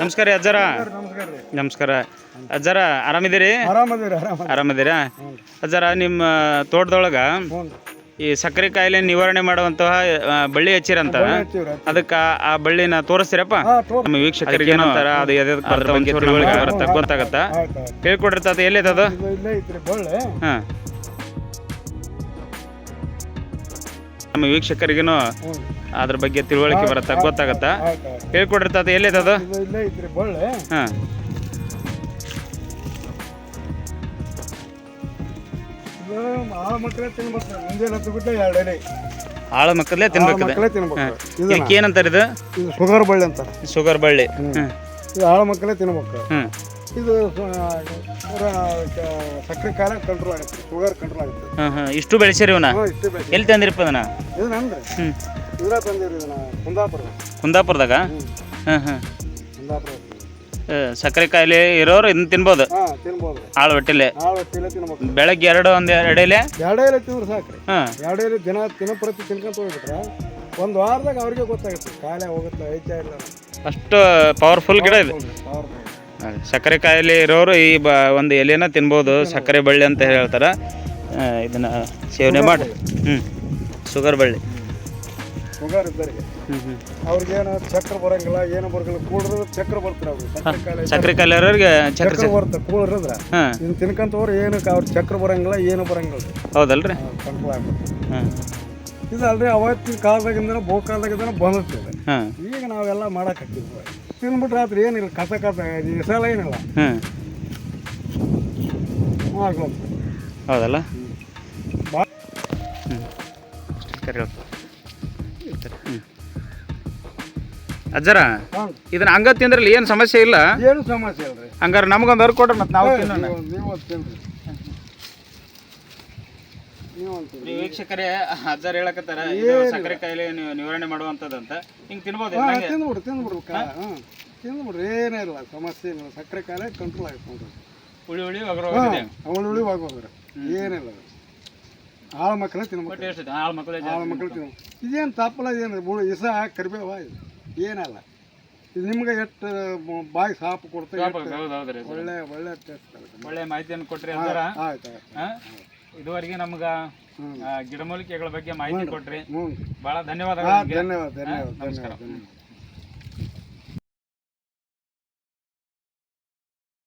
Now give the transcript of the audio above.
ನಮಸ್ಕಾರ ರೀ ಅಜ್ಜಾರ. ನಮಸ್ಕಾರ ಅಜ್ಜಾರ ಆರಾಮಿದ್ದೀರಿ? ಆರಾಮದಿರಿ? ಅಜ್ಜರ ಆರಾಮದ್ದೀರಾ ಅಜ್ಜಾರ ನಿಮ್ಮ ತೋಟದೊಳಗ ಈ ಸಕ್ಕರೆ ಕಾಯಿಲೆ ನಿವಾರಣೆ ಮಾಡುವಂತಹ ಬಳ್ಳಿ ಹಚ್ಚಿರಂತ? ಅದಕ್ಕ ಆ ಬಳ್ಳಿನ ತೋರಿಸ್ತೀರಪ್ಪ? ನಮ್ಮ ವೀಕ್ಷಕರಿಗೆ ಏನಂತಾರ ಅದು ಗೊತ್ತಾಗತ್ತ? ಹೇಳ್ಕೊಡ್ರಿ ಅದು ಎಲ್ಲಿದೆ ಅದು? ಹಾಂ. ನಮ್ಮ ವೀಕ್ಷಕರಿಗೂ ಅದ್ರ ಬಗ್ಗೆ ತಿಳುವಳಿಕೆ ಬರುತ್ತಾ ಗೊತ್ತಾಗತ್ತ? ಹೇಳ್ಕೊಡ್ರಿ ಅದು ಎಲ್ಲಿದೆ ಅದು ಇದು ಇಲ್ಲೇ ಐತ್ರಿ ಬಳ್ಳೆ. ಹಾಂ. ಇದು ಆ ಮಕ್ಕಳೇ ತಿನ್ಬೇಕು ಮುಂಜಾನೆ ಹತ್ತು ಬಿಟ್ಟು ಎರಡು ಎಲೆ ಆಳ ಮಕ್ಕಳೇ ಆ ತಿನ್ಬೇಕದ ಮಕ್ಕಳೇ ತಿನ್ಬೇಕು. ಇದು ಇದಕ್ಕೆ ಏನಂತಾರೆ ಇದು? ಇದು ಶುಗರ್ ಬಳ್ಳಿ ಅಂತ. ಶುಗರ್ ಬಳ್ಳಿ. ಹ್ಮ್. ಇದು ಆಳ ಮಕ್ಕಳೇ ತಿನ್ಬೇಕು. ಹ್ಮ್. ಇದು ಸಕ್ಕರೆ ಕಾಲ ಕಂಟ್ರೋಲ್ ಆಗುತ್ತೆ ಶುಗರ್ ಕಂಟ್ರೋಲ್ ಆಗುತ್ತೆ. ಇಷ್ಟು ಬೆಳೆಸಿರಿ ಇವನ ಹಾಂ ಇಷ್ಟೇ ಬೇಕು ಎಲ್ಲಿ ತಂದಿರಪ್ಪ ಅದನ್ನ ಇದು ಹ್ಮ್. ಇದ್ರ ತಂದಿರಿ ಇದನ್ನ ಕುಂದಾಪುರ. ಕುಂದಾಪುರದಾಗ? ಹ್ಞೂ ಹಾಂ ಹಾಂ ಕುಂದಾಪುರ. ಸಕ್ಕರೆ ಕಾಯಿಲೆ ಇರೋರು ಇದನ್ನ ತಿನ್ಬೋದು? ಹಾಂ ತಿನ್ಬೋದು. ಆಳು ಹೊಟ್ಟೆಲೆ? ಆಳು ಹೊಟ್ಟಿಲೆ ತಿನ್ಬೇಕು. ಬೆಳಗ್ಗೆ ಎರಡು ಒಂದು ಎರಡು ಎಲೆ ಎರಡೇ ಎಲೆ ತಿಂದ್ರೆ ಸಾಕ್ರಿ. ಹಾಂ. ಎರಡೇ ಎಲೆ ದಿನ ದಿನಪ್ರತಿ ತಿನ್ಕೊಂತ ಹೋಗ್ಬಿಟ್ರೆ ಒಂದು ವಾರದಾಗ ಅವ್ರಿಗೆ ಗೊತ್ತಾಗುತ್ತೆ ಕಾಯಿಲೆ ಹೋಗುತ್ತೆ ಐತೆ ಇಲ್ಲ. ಅಷ್ಟು ಪವರ್ಫುಲ್ ಗಿಡ ಇದು. ಅದೇ, ಸಕ್ಕರೆ ಕಾಯಿಲೆ ಇರೋರು ಈ ಬ ಒಂದು ಎಲೆನ ತಿನ್ಬೋದು ಸಕ್ಕರೆ ಬಳ್ಳಿ ಅಂತ ಹೇಳ್ತಾರೆ. ಆ, ಇದನ್ನ ಸೇವನೆ ಮಾಡಿ ಹ್ಞೂ ಶುಗರ್ ಬಳ್ಳಿ. ಶುಗರ್ ಇದ್ದರಿಗೆ ಹ್ಞೂ ಹ್ಞೂ ಅವ್ರಿಗೇನು ಚಕ್ರ ಬರಂಗಿಲ್ಲ ಏನು ಬರಂಗಿಲ್ಲ ಕೂಡ್ರೆ ಚಕ್ರ ಬರ್ತಾರೆ ಅವ್ರಿಗೆ. ಸಕ್ಕರೆ ಕಾಯಿಲೆ ಇರೋರಿಗೆ ಚಕ್ರ ಚಕ್ರ ಬರುತ್ತೆ ಕೂಡ್ರಿದ್ರೆ. ಹಾಂ. ಇನ್ನು ತಿನ್ಕೊಂತ ಹೋದ್ರೆ ಏನಕ್ಕೆ ಅವ್ರ ಚಕ್ರ ಬರಂಗಿಲ್ಲ ಏನು ಬರಂಗಿಲ್ಲ. ಹೌದಲ್ರಿ? ಕಂಟ್ರೋಲ್ ಆಗ್ಬಿಡುತ್ತೆ ಹಾಂ. ಇದು ಅಲ್ರಿ ಅವತ್ತಿನ ಕಾಲದಾಗಿಂದ ಭೂ ಕಾಲದಾಗಿಂದ ಬಂದಿರ್ತದೆ. ಹಾಂ. ಈಗ ನಾವೆಲ್ಲ ಮಾಡಕ್ಕೆ ತಿನ್ಬಿಟ್ರೆ ರಾತ್ರಿ ಏನಿಲ್ಲ ಕಸ ಕಸ ಸಲ ಏನಿಲ್ಲ. ಹಾಂ. ಆಗ್ಲಂತ ಹೌದಲ್ಲ? ಕರಿ ಹ್ಞೂ ಅಜ್ಜರ ಇದನ್ನ ಹಂಗ ತಿಂದ್ರಲ್ಲಿ ಏನು ಸಮಸ್ಯೆ ಇಲ್ಲ? ಏನು ಸಮಸ್ಯೆ ಅಲ್ರಿ ಹಂಗಾರೆ ನಮ್ಗೊಂದು ಅರ್ ಕೊಡ್ರಿ ಮತ್ತೆ ನಾವು ತಿನ್ನೋಣ. ನೀವು ನೀವು ಒಂದು ತಿನ್ರಿ. ನೀವು ಒಂದು ತಿನ್ರಿ. ವೀಕ್ಷಕರೇ ಅಜ್ಜಾರ್ ಹೇಳಕತ್ತಾರ ಇದು ಸಕ್ಕರೆ ಕಾಯಿಲೆ ನೀವು ನಿವಾರಣೆ ಮಾಡುವಂತದಂತ ಹಿಂಗ್ ತಿನ್ಬೋದು ಹಾಂ ತಿಂದ್ಬಿಡ್ರಿ ತಿಂದ್ಬಿಡ್ರಿ ಏನೇ ಇಲ್ಲ ಸಮಸ್ಯೆ ಏನಿಲ್ಲ ಸಕ್ಕರೆ ಕಾಯಿಲೆ ಕಂಟ್ರೋಲ್ ಆಗುತ್ತೆ ನೋಡ್ರಿ. ಒಗರು ಅವಳು ಉಳಿ ಹೋಗೋದ್ರಿ ಏನಿಲ್ಲ. ಆಳು ಮಕ್ಕಳು ತಿನ್ಬೇಕು. ಆಳು ಮಕ್ಕಳೇ ತಿನ್ಬೇಕು. ಇದೇನು ತಪ್ಪಲ್ಲ ಏನು ಬುಳು ಇಸ ಕರಿಬೇವ ಇದು. ಏನಲ್ಲ. ಇದು ನಿಮ್ಗೆ ಎಷ್ಟು ಬಾಯಿ ಸಾಪ್ ಕೊಡ್ತೇವೆ ಒಳ್ಳೆ ಒಳ್ಳೆ ಟೇಸ್ಟ್ ಒಳ್ಳೆ ಮಾಹಿತಿಯನ್ನು ಕೊಟ್ರಿ ಅಂದ್ರೆ. ಆಯ್ತು? ಇದುವರೆಗೆ ನಮ್ಗೆ ಗಿಡಮೂಲಿಕೆಗಳ ಬಗ್ಗೆ ಮಾಹಿತಿ ಕೊಟ್ರಿ. ಬಹಳ ಧನ್ಯವಾದಗಳು ಧನ್ಯವಾದ. ಧನ್ಯವಾದ ಧನ್ಯವಾದ.